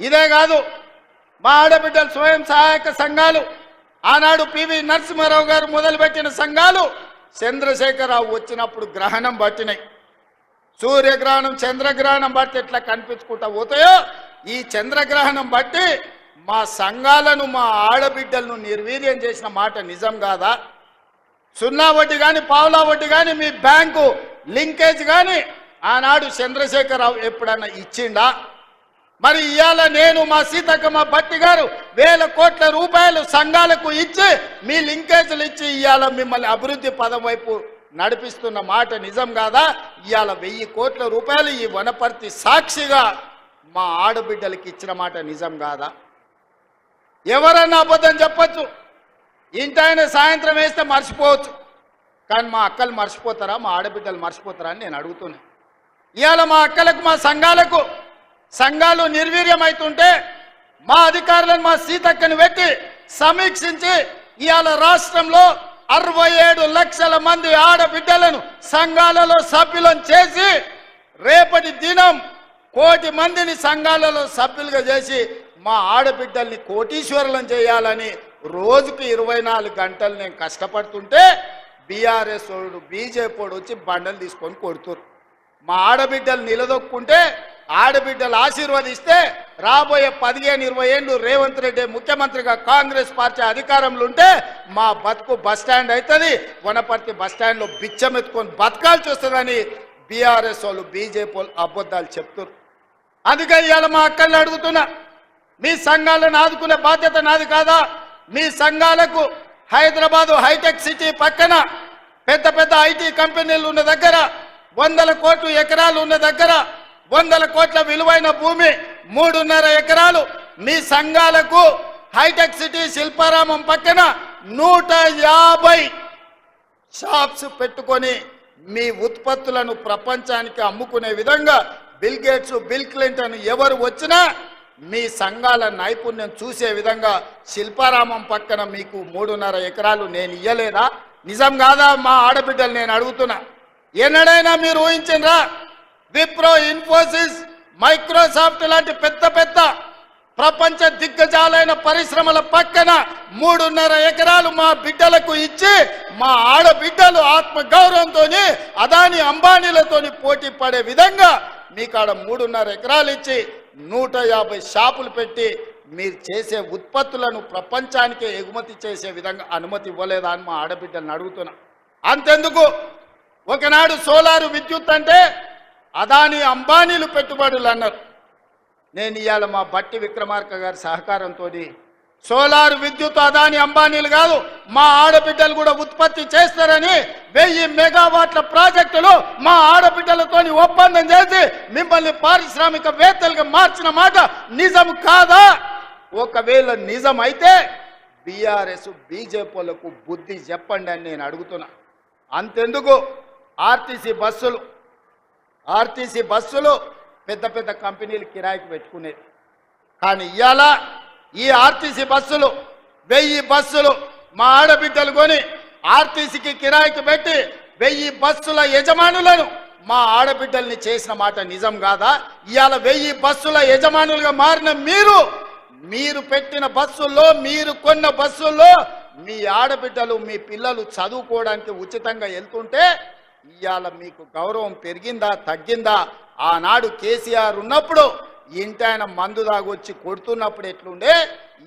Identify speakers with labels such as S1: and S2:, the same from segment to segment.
S1: ఇదే కాదు మా ఆడబిడ్డల స్వయం సహాయక సంఘాలు ఆనాడు పివి నరసింహారావు గారు మొదలుపెట్టిన సంఘాలు చంద్రశేఖరరావు వచ్చినప్పుడు గ్రహణం పట్టినాయి. సూర్యగ్రహణం చంద్రగ్రహణం బట్టి ఎట్లా కనిపించుకుంటా పోతాయో? ఈ చంద్రగ్రహణం బట్టి మా సంఘాలను మా ఆడబిడ్డలను నిర్వీర్యం చేసిన మాట నిజం కాదా? సున్నా వడ్డీ కానీ పావులా వడ్డీ కానీ మీ బ్యాంకు లింకేజ్ కానీ ఆనాడు చంద్రశేఖరరావు ఎప్పుడన్నా ఇచ్చిండా? మరి ఇవాళ నేను మా సీతక్కమ్మ భట్టి గారు వేల కోట్ల రూపాయలు సంఘాలకు ఇచ్చి మీ లింకేజీలు ఇచ్చి ఇవాళ మిమ్మల్ని అభివృద్ధి పదం వైపు నడిపిస్తున్న మాట నిజం కాదా? ఇవాళ వెయ్యి కోట్ల రూపాయలు ఈ వనపర్తి సాక్షిగా మా ఆడబిడ్డలకి ఇచ్చిన మాట నిజం కాదా? ఎవరన్నా అబద్ధం చెప్పచ్చు. ఇంటాయన సాయంత్రం వేస్తే మర్చిపోవచ్చు. కానీ మా అక్కలు మర్చిపోతారా? మా ఆడబిడ్డలు మర్చిపోతారా అని నేను అడుగుతున్నా. ఇవాళ మా అక్కలకు మా సంఘాలకు సంఘాలు నిర్వీర్యమైతుంటే మా అధికారులను మా సీతక్కని పెట్టి సమీక్షించి ఇవాళ రాష్ట్రంలో అరవై ఏడు లక్షల మంది ఆడబిడ్డలను సంఘాలలో సభ్యులను చేసి రేపటి దినం కోటి మందిని సంఘాలలో సభ్యులుగా చేసి మా ఆడబిడ్డల్ని కోటీశ్వరులను చేయాలని రోజుకి ఇరవై నాలుగు గంటలు నేను కష్టపడుతుంటే బీఆర్ఎస్ వాడు బీజేపీ వచ్చి బండలు తీసుకొని కొడుతురు మా ఆడబిడ్డలు నిలదొక్కుంటే ఆడబిడ్డలు ఆశీర్వదిస్తే రాబోయే పదిహేను ఇరవై ఏళ్ళు రేవంత్ రెడ్డి ముఖ్యమంత్రిగా కాంగ్రెస్ పార్టీ అధికారంలో ఉంటే మా బతుకు బస్ స్టాండ్ అవుతుంది. వనపర్తి బస్ స్టాండ్లో బిచ్చం ఎత్తుకొని బతకాల్సి వస్తుందని బీఆర్ఎస్ వాళ్ళు బీజేపీ వాళ్ళు అబద్ధాలు చెప్తున్నారు అందుకే ఇవాళ మా అక్కల్ని అడుగుతున్నా మీ సంఘాలను ఆదుకునే బాధ్యత నాది కాదా? మీ సంఘాలకు హైదరాబాదు హైటెక్ సిటీ పక్కన పెద్ద పెద్ద ఐటీ కంపెనీలు ఉన్న దగ్గర వందల కోట్లు ఎకరాలు ఉన్న దగ్గర వందల కోట్ల విలువైన భూమి మూడున్నర ఎకరాలు. మీ సంఘాలకు హైటెక్ సిటీ శిల్పారామం పక్కన నూట యాభై షాప్స్ పెట్టుకొని మీ ఉత్పత్తులను ప్రపంచానికి అమ్ముకునే విధంగా బిల్ గేట్స్ బిల్ క్లింటన్ ఎవరు వచ్చినా మీ సంఘాల నైపుణ్యం చూసే విధంగా శిల్పారామం పక్కన మీకు మూడున్నర ఎకరాలు నేను ఇయ్యలేదా? నిజం కాదా? మా ఆడబిడ్డలు నేను అడుగుతున్నా. ఎన్నడైనా మీరు ఊహించిండ్రా? విప్రో ఇన్ఫోసిస్ మైక్రోసాఫ్ట్ లాంటి పెద్ద పెద్ద ప్రపంచ దిగ్గజాలైన పరిశ్రమల పక్కన మూడున్నర ఎకరాలు మా బిడ్డలకు ఇచ్చి మా ఆడబిడ్డలు ఆత్మగౌరవంతో అదాని అంబానీలతోని పోటీ పడే విధంగా మీకాడ మూడున్నర ఎకరాలు ఇచ్చి నూట యాభై షాపులు పెట్టి మీరు చేసే ఉత్పత్తులను ప్రపంచానికే ఎగుమతి చేసే విధంగా అనుమతి ఇవ్వలేదా అని మా ఆడబిడ్డలను అడుగుతున్నా. అంతెందుకు? ఒకనాడు సోలారు విద్యుత్ అంటే అదాని అంబానీలు పెట్టుబడులు అన్నారు. నేను ఇవాళ మా బట్టి విక్రమార్క గారి సహకారంతో సోలార్ విద్యుత్ అదాని అంబానీలు కాదు మా ఆడబిడ్డలు కూడా ఉత్పత్తి చేస్తారని వెయ్యి మెగావాట్ల ప్రాజెక్టులు మా ఆడబిడ్డలతో ఒప్పందం చేసి మిమ్మల్ని పారిశ్రామిక వేత్తలుగా మార్చిన మాట నిజం కాదా? ఒకవేళ నిజం అయితే బీఆర్ఎస్ బీజేపీలకు బుద్ధి చెప్పండి అని నేను అడుగుతున్నా. అంతెందుకు? ఆర్టీసీ బస్సులు ఆర్టీసీ బస్సులు పెద్ద పెద్ద కంపెనీలు కిరాయికి పెట్టుకునేది కానీ ఇవాళ ఈ ఆర్టీసీ బస్సులు వెయ్యి బస్సులు మా ఆడబిడ్డలు కొని ఆర్టీసీకి కిరాయికి పెట్టి వెయ్యి బస్సుల యజమానులను మా ఆడబిడ్డల్ని చేసిన మాట నిజం కాదా? ఇవాళ వెయ్యి బస్సుల యజమానులుగా మారిన మీరు మీరు పెట్టిన బస్సుల్లో మీరు కొన్న బస్సుల్లో మీ ఆడబిడ్డలు మీ పిల్లలు చదువుకోవడానికి ఉచితంగా వెళ్తుంటే ఇవాళ మీకు గౌరవం పెరిగిందా తగ్గిందా? ఆనాడు కేసీఆర్ ఉన్నప్పుడు ఇంటి ఆయన మందు దాగొచ్చి కొడుతున్నప్పుడు ఎట్లుండే?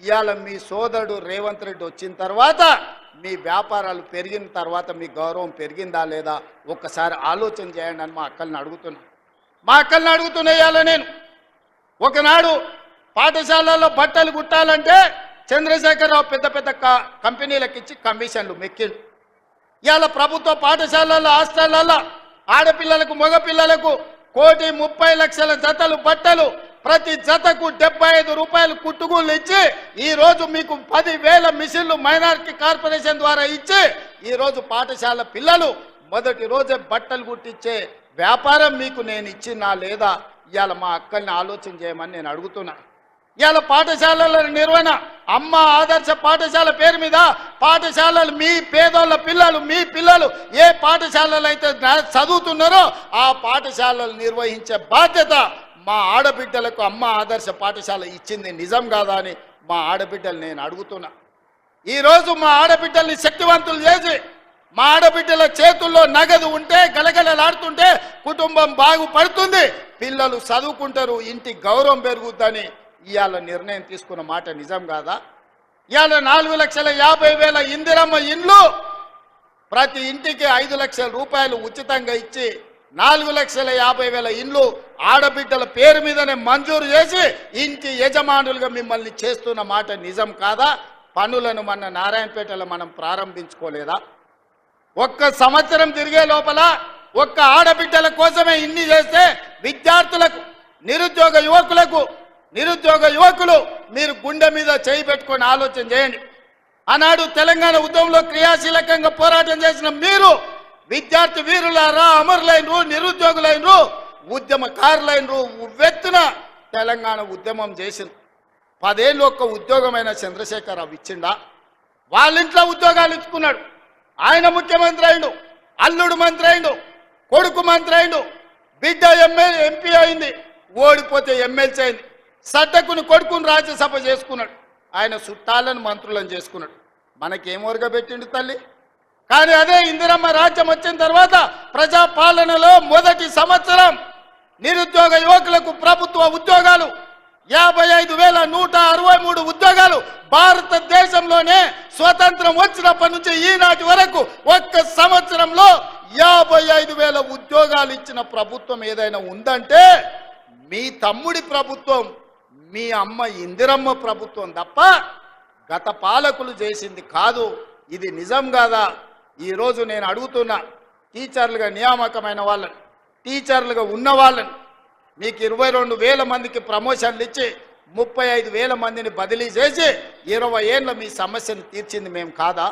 S1: ఇవాళ మీ సోదరుడు రేవంత్ రెడ్డి వచ్చిన తర్వాత మీ వ్యాపారాలు పెరిగిన తర్వాత మీ గౌరవం పెరిగిందా లేదా? ఒక్కసారి ఆలోచన చేయండి అని మా అక్కల్ని అడుగుతున్నా మా అక్కల్ని అడుగుతున్నా ఇవాళ నేను. ఒకనాడు పాఠశాలల్లో బట్టలు కుట్టాలంటే చంద్రశేఖరరావు పెద్ద పెద్ద కంపెనీలకు ఇచ్చి కమిషన్లు మెక్కిండు. ఇవాళ ప్రభుత్వ పాఠశాలల్లో హాస్టళ్ళలో ఆడపిల్లలకు మగపిల్లలకు కోటి ముప్పై లక్షల జతలు బట్టలు ప్రతి జతకు డెబ్బై ఐదు రూపాయలు కుట్టుగూళ్ళు ఇచ్చి ఈ రోజు మీకు పది వేల మిషన్లు మైనారిటీ కార్పొరేషన్ ద్వారా ఇచ్చి ఈ రోజు పాఠశాల పిల్లలు మొదటి రోజే బట్టలు కుట్టించే వ్యాపారం మీకు నేను ఇచ్చినా లేదా? ఇవాళ మా అక్కల్ని ఆలోచన చేయమని నేను అడుగుతున్నాను ఇవాళ పాఠశాలల నిర్వహణ అమ్మ ఆదర్శ పాఠశాల పేరు మీద పాఠశాలలు మీ పేదోళ్ళ పిల్లలు మీ పిల్లలు ఏ పాఠశాలలు అయితే చదువుతున్నారో ఆ పాఠశాలలు నిర్వహించే బాధ్యత మా ఆడబిడ్డలకు అమ్మ ఆదర్శ పాఠశాల ఇచ్చింది నిజం కాదా అని మా ఆడబిడ్డలు నేను అడుగుతున్నా. ఈరోజు మా ఆడబిడ్డల్ని శక్తివంతులు చేసి మా ఆడబిడ్డల చేతుల్లో నగదు ఉంటే గలగలలాడుతుంటే కుటుంబం బాగుపడుతుంది పిల్లలు చదువుకుంటారు ఇంటి గౌరవం పెరుగుద్దని ఇవాళ నిర్ణయం తీసుకున్న మాట నిజం కాదా? ఇవాళ నాలుగు లక్షల యాభై వేల ఇందిరమ్మ ఇండ్లు ప్రతి ఇంటికి ఐదు లక్షల రూపాయలు ఉచితంగా ఇచ్చి నాలుగు లక్షల యాభై వేల ఇండ్లు ఆడబిడ్డల పేరు మీదనే మంజూరు చేసి ఇంటి యజమానులుగా మిమ్మల్ని చేస్తున్న మాట నిజం కాదా? పనులను మన నారాయణపేటలో మనం ప్రారంభించుకోలేదా? ఒక్క సంవత్సరం తిరిగే లోపల ఒక్క ఆడబిడ్డల కోసమే ఇన్ని చేస్తే విద్యార్థులకు నిరుద్యోగ యువకులకు నిరుద్యోగ యువకులు మీరు గుండె మీద చేయి పెట్టుకొని ఆలోచన చేయండి. ఆనాడు తెలంగాణ ఉద్యమంలో క్రియాశీలకంగా పోరాటం చేసిన మీరు విద్యార్థి వీరులారా అమరులైనరు నిరుద్యోగులైనరు ఉద్యమకారులైనరు ఉవ్వెత్తున తెలంగాణ ఉద్యమం చేసింది పదేళ్ళు ఒక్క ఉద్యోగమైన చంద్రశేఖరరావు ఇచ్చిండా? వాళ్ళ ఇంట్లో ఉద్యోగాలు ఇచ్చుకున్నాడు. ఆయన ముఖ్యమంత్రి అయిండు అల్లుడు మంత్రి అయిండు కొడుకు మంత్రి అయిండు బిడ్డ ఎంఎల్ ఎంపీ అయింది ఓడిపోతే ఎమ్మెల్సీ అయింది. సడ్డకుని కొడుకుని రాజ్యసభ చేసుకున్నాడు. ఆయన చుట్టాలను మంత్రులను చేసుకున్నాడు. మనకేం పెట్టిండు తల్లి? కానీ అదే ఇందిరమ్మ రాజ్యం వచ్చిన తర్వాత ప్రజాపాలనలో మొదటి సంవత్సరం నిరుద్యోగ యువకులకు ప్రభుత్వ ఉద్యోగాలు యాభై ఐదు వేల నూట అరవై మూడు ఉద్యోగాలు భారతదేశంలోనే స్వతంత్రం వచ్చినప్పటి నుంచి ఈనాటి వరకు ఒక్క సంవత్సరంలో యాభై ఐదు వేల ఉద్యోగాలు ఇచ్చిన ప్రభుత్వం ఏదైనా ఉందంటే మీ తమ్ముడి ప్రభుత్వం మీ అమ్మ ఇందిరమ్మ ప్రభుత్వం తప్ప గత పాలకులు చేసింది కాదు. ఇది నిజం కాదా? ఈరోజు నేను అడుగుతున్నా టీచర్లుగా నియామకమైన వాళ్ళని టీచర్లుగా ఉన్న వాళ్ళని మీకు ఇరవై రెండు వేల మందికి ప్రమోషన్లు ఇచ్చి ముప్పై ఐదు వేల మందిని బదిలీ చేసి ఇరవై ఏళ్ళ మీ సమస్యను తీర్చింది మేము కాదా?